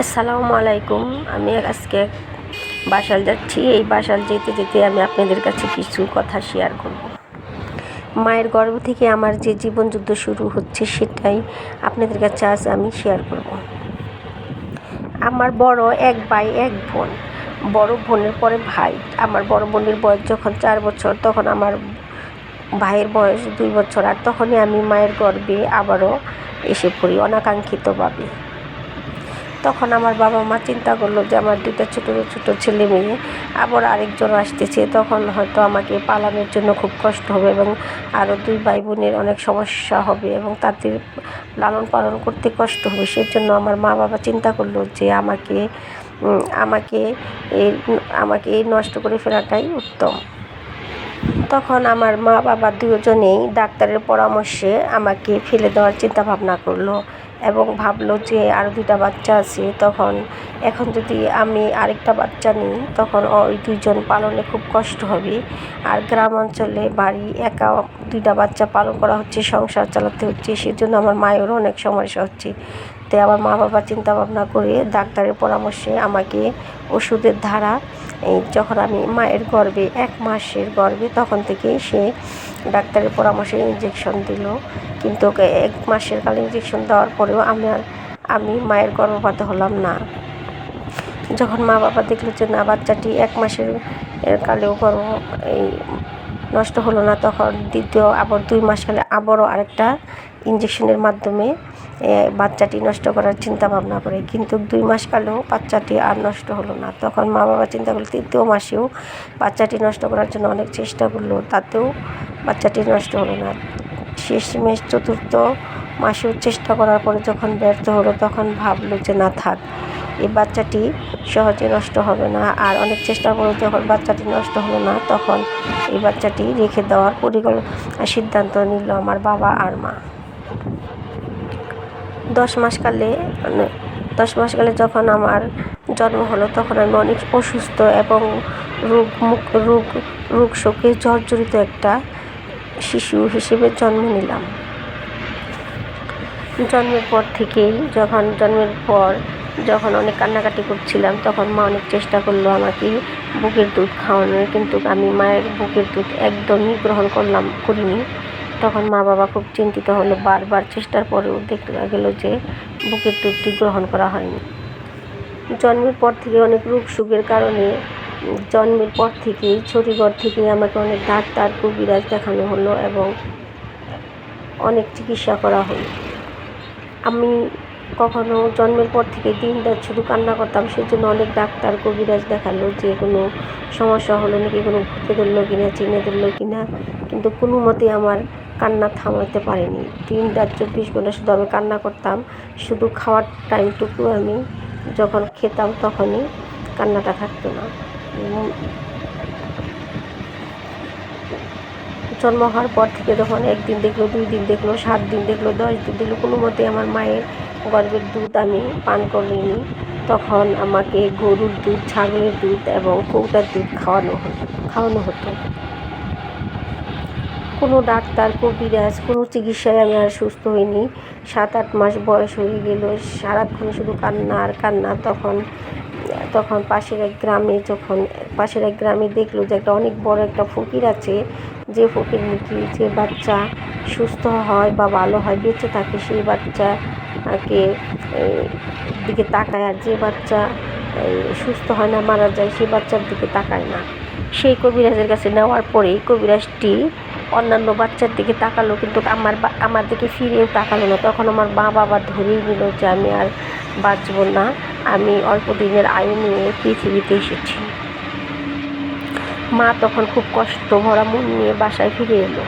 আসসালামু আলাইকুম। আমি আজকে বাসাল যাচ্ছি। এই বাসাল যেতে যেতে আমি আপনাদের কাছে কিছু কথা শেয়ার করব। মায়ের গর্ভ থেকে আমার যে জীবন যুদ্ধ শুরু হচ্ছে সেটাই আপনাদের কাছে আজ আমি শেয়ার করব। আমার বড় এক ভাই, এক বোন। বড় বোনের পরে ভাই। আমার বড় বোনের বয়স যখন চার বছর, তখন আমার ভাইয়ের বয়স দুই বছর। আর তখনই আমি মায়ের গর্ভে আবারও এসে পড়ি অনাকাঙ্ক্ষিতভাবে। তখন আমার বাবা মা চিন্তা করল যে আমার দুটো ছোটো ছোটো ছেলে মেয়ে, আবার আরেকজন আসতেছে, তখন হয়তো আমাকে পালানোর জন্য খুব কষ্ট হবে এবং আরও দুই ভাই বোনের অনেক সমস্যা হবে এবং তাদের লালন পালন করতে কষ্ট হবে। সেজন্য আমার মা বাবা চিন্তা করল যে আমাকে আমাকে আমাকে এই নষ্ট করে ফেলাটাই উত্তম। তখন আমার মা বাবা দুজনেই ডাক্তারের পরামর্শে আমাকে ফেলে দেওয়ার চিন্তা ভাবনা করল। এবং ভাবলো যে আরও দুইটা বাচ্চা আছে, তখন এখন যদি আমি আরেকটা বাচ্চা নিই, তখন ওই দুইজন পালনে খুব কষ্ট হবে। আর গ্রাম অঞ্চলে বাড়ি একা দুইটা বাচ্চা পালন করা হচ্ছে, সংসার চালাতে হচ্ছে, সেজন্য আমার মায়েরও অনেক সমস্যা হচ্ছে। তাই আমার মা বাবা চিন্তা ভাবনা করে ডাক্তারের পরামর্শে আমাকে ওষুধের ধারা, এই যখন আমি মায়ের গর্ভে, এক মাসের গর্ভে, তখন থেকেই সে ডাক্তারের পরামর্শে ইঞ্জেকশন দিল। কিন্তু এক মাসের কালে ইঞ্জেকশন দেওয়ার পরেও আমার আমি মায়ের গর্ভপাত হলাম না। যখন মা বাবা দেখল যে না, বাচ্চাটি এক মাসের কালেও গর্ভ এই নষ্ট হলো না, তখন দ্বিতীয় আবার দুই মাস কালে আবারও আরেকটা ইঞ্জেকশনের মাধ্যমে বাচ্চাটি নষ্ট করার চিন্তা ভাবনা করে। কিন্তু দুই মাস কালেও বাচ্চাটি আর নষ্ট হলো না। তখন মা বাবা চিন্তা করল, তৃতীয় মাসেও বাচ্চাটি নষ্ট করার জন্য অনেক চেষ্টা করল, তাতেও বাচ্চাটি নষ্ট হলো না। শেষমেশ চতুর্থ মাসেও চেষ্টা করার পরে যখন ব্যর্থ হলো, তখন ভাবলো যে, না থাক এই বাচ্চাটি সহজে নষ্ট হবে না। আর অনেক চেষ্টা করে যখন বাচ্চাটি নষ্ট হলো না, তখন এই বাচ্চাটি রেখে দেওয়ার পরিকল্পনা সিদ্ধান্ত নিল আমার বাবা আর মা। দশ মাসকালে মানে দশ মাসকালে যখন আমার জন্ম হলো, তখন আমি অনেক অসুস্থ এবং রোগ মুখ রোগ রোগ শোকে জর্জরিত একটা শিশু হিসেবে জন্ম নিলাম। জন্মের পর থেকেই যখন, জন্মের পর যখন অনেক কান্নাকাটি করছিলাম, তখন মা অনেক চেষ্টা করল আমাকে বুকের দুধ খাওয়ানোর, কিন্তু আমি মায়ের বুকের দুধ একদমই গ্রহণ করলাম, করিনি। তখন মা বাবা খুব চিন্তিত হলো, বারবার চেষ্টার পরেও দেখতে গেল যে বুকের দুধটি গ্রহণ করা হয়নি। জন্মের পর থেকে অনেক রোগ সুখের কারণে জন্মের পর থেকেই ছড়িঘর থেকে আমাকে অনেক ডাক্তার, কবিরাজ দেখানো হলো এবং অনেক চিকিৎসা করা হলো। আমি কখনো জন্মের পর থেকে দিন রাত শুধু কান্না করতাম, সেজন্য অনেক ডাক্তার, কবিরাজ দেখাল যে কোনো সমস্যা হলো নাকি, কোনো ভূতে ধরলো কিনা, চিনে ধরলো কিনা, কিন্তু কোনো মতে আমার কান্না থামাতে পারিনি। দিন রাত চব্বিশ ঘণ্টা শুধু আমি কান্না করতাম, শুধু খাওয়ার টাইমটুকু আমি যখন খেতাম তখনই কান্নাটা থাকতো না। জন্ম হওয়ার পর থেকে তখন একদিন দেখল, দুই দিন দেখল, সাত দিন দেখল, দশ দিন দেখল, কোনো মতে আমার মায়ের গর্ভের দুধ আমি পান করিনি। তখন আমাকে গরুর দুধ, ছাগলের দুধ এবং কৌটার দুধ খাওয়ানো হতো খাওয়ানো হতো। কোনো ডাক্তার কবিরাজ কোনো চিকিৎসায় আমি আর সুস্থ হইনি। সাত আট মাস বয়স হয়ে গেল, সারাক্ষণ শুধু কান্না আর কান্না। তখন তখন পাশের এক গ্রামে যখন, পাশের এক গ্রামে দেখল যে একটা অনেক বড় একটা ফকির আছে। যে ফকির নাকি যে বাচ্চা সুস্থ হয় বা ভালো হয়, বেঁচে থাকে, সেই বাচ্চাকে দিকে তাকায় আর যে বাচ্চা সুস্থ হয় না, মারা যায়, সেই বাচ্চার দিকে তাকায় না। সেই কবিরাজের কাছে নেওয়ার পরেই কবিরাজটি অন্যান্য বাচ্চার দিকে তাকালো, কিন্তু আমার আমার দিকে ফিরেও তাকালো না। তখন আমার মা বাবা ধরেই নিল যে আমি আর বাঁচব না। আমি অল্প দিনের আয়ু নিয়ে পৃথিবীতে এসেছি। মা তখন খুব কষ্ট ভরা মন নিয়ে বাসায় ফিরে এলো।